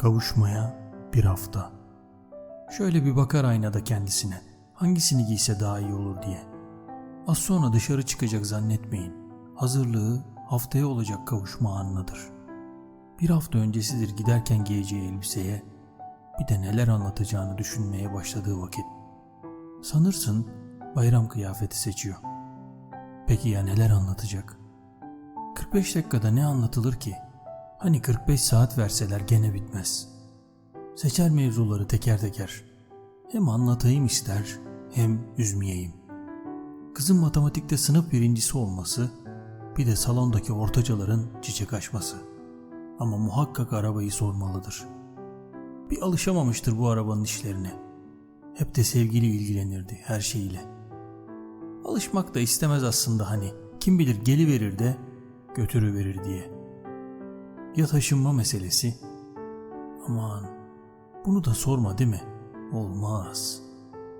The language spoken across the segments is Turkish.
Kavuşmaya bir hafta. Şöyle bir bakar aynada kendisine. Hangisini giyse daha iyi olur diye. Az sonra dışarı çıkacak zannetmeyin. Hazırlığı haftaya olacak kavuşma anıdır. Bir hafta öncesidir giderken giyeceği elbiseye bir de neler anlatacağını düşünmeye başladığı vakit. Sanırsın bayram kıyafeti seçiyor. Peki ya neler anlatacak? 45 dakikada ne anlatılır ki? Hani 45 saat verseler gene bitmez. Seçer mevzuları teker teker. Hem anlatayım ister hem üzmeyeyim. Kızın matematikte sınıf birincisi olması bir de salondaki ortacaların çiçek açması. Ama muhakkak arabayı sormalıdır. Bir alışamamıştır bu arabanın işlerine. Hep de sevgili ilgilenirdi her şeyiyle. Alışmak da istemez aslında hani. Kim bilir geliverir de götürüverir diye. Ya taşınma meselesi? Aman bunu da sorma değil mi? Olmaz.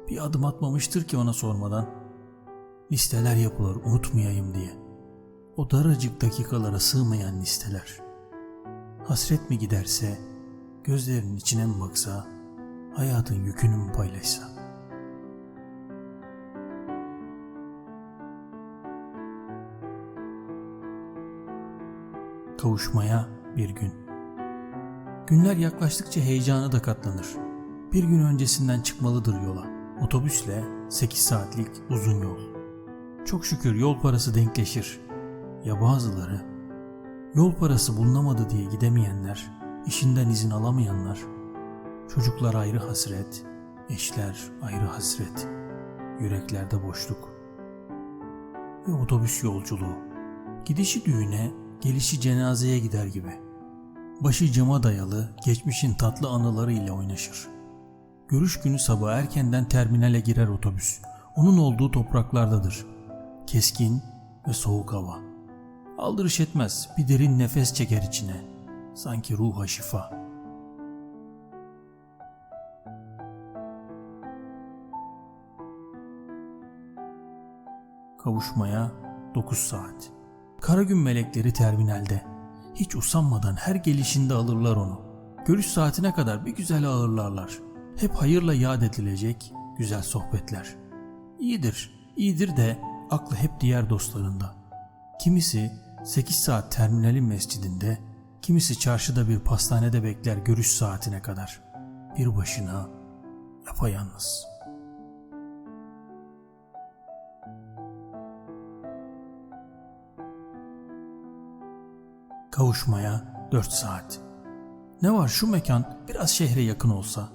Bir adım atmamıştır ki ona sormadan. Listeler yapılır unutmayayım diye. O daracık dakikalara sığmayan listeler. Hasret mi giderse, gözlerinin içine mi baksa, hayatın yükünü mü paylaşsa? Kavuşmaya bir gün. Günler yaklaştıkça heyecanı da katlanır. Bir gün öncesinden çıkmalıdır yola. Otobüsle 8 saatlik uzun yol. Çok şükür yol parası denkleşir. Ya bazıları yol parası bulunamadı diye gidemeyenler, işinden izin alamayanlar, çocuklar ayrı hasret, eşler ayrı hasret, yüreklerde boşluk. Ve otobüs yolculuğu. Gidişi düğüne, gelişi cenazeye gider gibi. Başı cama dayalı, geçmişin tatlı anılarıyla oynaşır. Görüş günü sabah erkenden terminale girer otobüs. Onun olduğu topraklardadır. Keskin ve soğuk hava. Aldırış etmez, bir derin nefes çeker içine. Sanki ruha şifa. Kavuşmaya 9 saat. Karagün melekleri terminalde. Hiç usanmadan her gelişinde alırlar onu. Görüş saatine kadar bir güzel ağırlarlar. Hep hayırla yad edilecek güzel sohbetler. İyidir, iyidir de aklı hep diğer dostlarında. Kimisi 8 saat terminalin mescidinde, kimisi çarşıda bir pastanede bekler görüş saatine kadar. Bir başına, yapayalnız. Kavuşmaya 4 saat. Ne var şu mekan biraz şehre yakın olsa.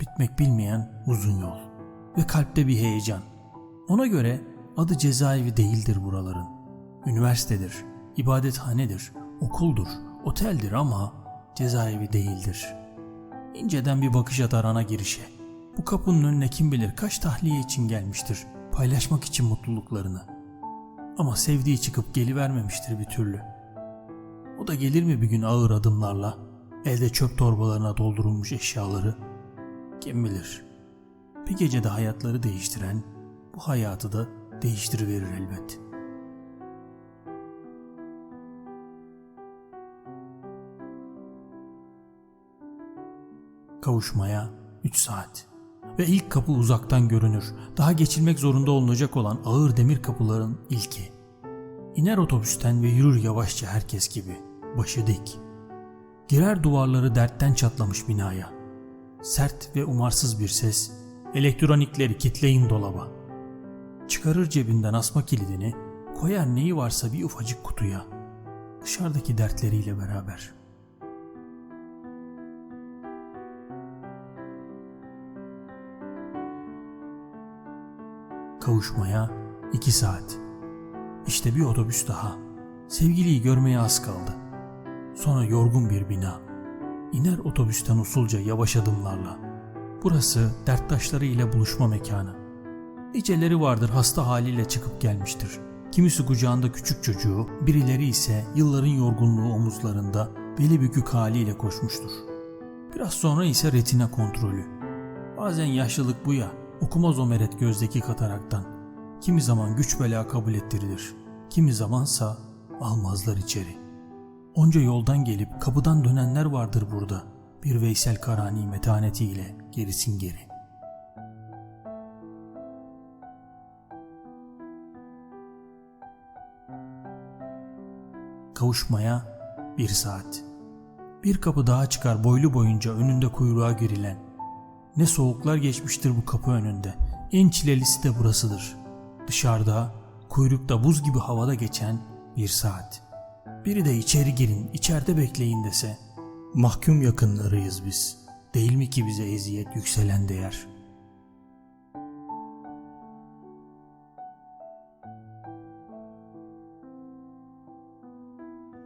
Bitmek bilmeyen uzun yol. Ve kalpte bir heyecan. Ona göre adı cezaevi değildir buraların. Üniversitedir, ibadethanedir, okuldur, oteldir ama cezaevi değildir. İnceden bir bakış atar ana girişe. Bu kapının önüne kim bilir kaç tahliye için gelmiştir. Paylaşmak için mutluluklarını. Ama sevdiği çıkıp gelivermemiştir bir türlü. O da gelir mi bir gün ağır adımlarla, elde çöp torbalarına doldurulmuş eşyaları? Kim bilir. Bir gecede hayatları değiştiren bu hayatı da değiştiriverir elbet. Kavuşmaya 3 saat. Ve ilk kapı uzaktan görünür. Daha geçilmek zorunda olunacak olan ağır demir kapıların ilki. İner otobüsten ve yürür yavaşça herkes gibi. Başı dik. Girer duvarları dertten çatlamış binaya. Sert ve umarsız bir ses. Elektronikleri kitleyin dolaba. Çıkarır cebinden asma kilidini. Koyar neyi varsa bir ufacık kutuya. Dışarıdaki dertleriyle beraber. Kavuşmaya iki saat. İşte bir otobüs daha. Sevgiliyi görmeye az kaldı. Sonra yorgun bir bina. İner otobüsten usulca yavaş adımlarla. Burası derttaşları ile buluşma mekanı. Niceleri vardır hasta haliyle çıkıp gelmiştir. Kimisi kucağında küçük çocuğu, birileri ise yılların yorgunluğu omuzlarında beli bükük haliyle koşmuştur. Biraz sonra ise retina kontrolü. Bazen yaşlılık bu ya, okumaz o meret gözdeki kataraktan. Kimi zaman güç bela kabul ettirilir. Kimi zamansa almazlar içeri. Onca yoldan gelip kapıdan dönenler vardır burada. bir Veysel Karani metanetiyle gerisin geri. Kavuşmaya bir saat. Bir kapı daha çıkar boylu boyunca önünde kuyruğa girilen. Ne soğuklar geçmiştir bu kapı önünde. En çilelisi de burasıdır. Dışarıda, kuyrukta buz gibi havada geçen bir saat. Biri de içeri girin, içeride bekleyin dese. Mahkum yakınlarıyız biz. Değil mi ki bize eziyet yükselen değer?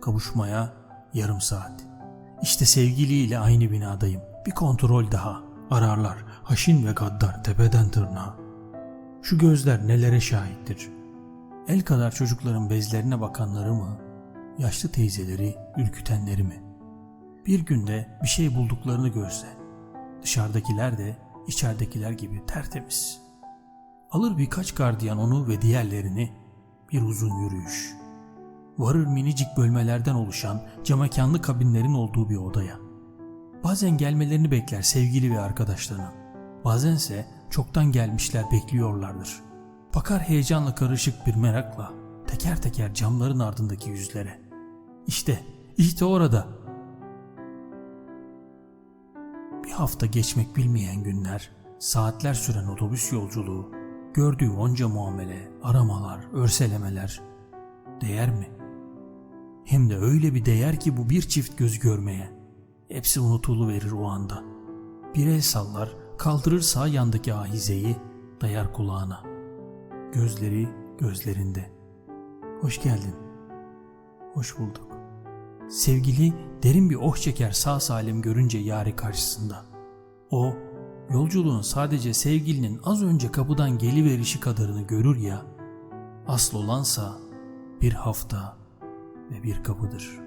Kavuşmaya yarım saat. İşte sevgiliyle aynı binadayım. Bir kontrol daha. Ararlar. Haşin ve gaddar tepeden tırnağa. Şu gözler nelere şahittir. El kadar çocukların bezlerine bakanları mı? Yaşlı teyzeleri ürkütenleri mi? Bir günde bir şey bulduklarını görse. Dışarıdakiler de içeridekiler gibi tertemiz. Alır birkaç gardiyan onu ve diğerlerini bir uzun yürüyüş. Varır minicik bölmelerden oluşan camekanlı kabinlerin olduğu bir odaya. Bazen gelmelerini bekler sevgili ve arkadaşlarının. Bazense çoktan gelmişler bekliyorlardır. Bakar heyecanla karışık bir merakla teker teker camların ardındaki yüzlere. İşte, işte orada. Bir hafta geçmek bilmeyen günler, saatler süren otobüs yolculuğu, gördüğü onca muamele, aramalar, örselemeler değer mi? Hem de öyle bir değer ki bu bir çift göz görmeye. Hepsi unutulu verir o anda. Bir el sallar, kaldırır sağ yandaki ahizeyi, dayar kulağına. Gözleri gözlerinde. Hoş geldin. Hoş bulduk. Sevgili derin bir oh çeker sağ salim görünce yari karşısında. O, yolculuğun sadece sevgilinin az önce kapıdan geliverişi kadarını görür ya, asıl olansa bir hafta ve bir kapıdır.''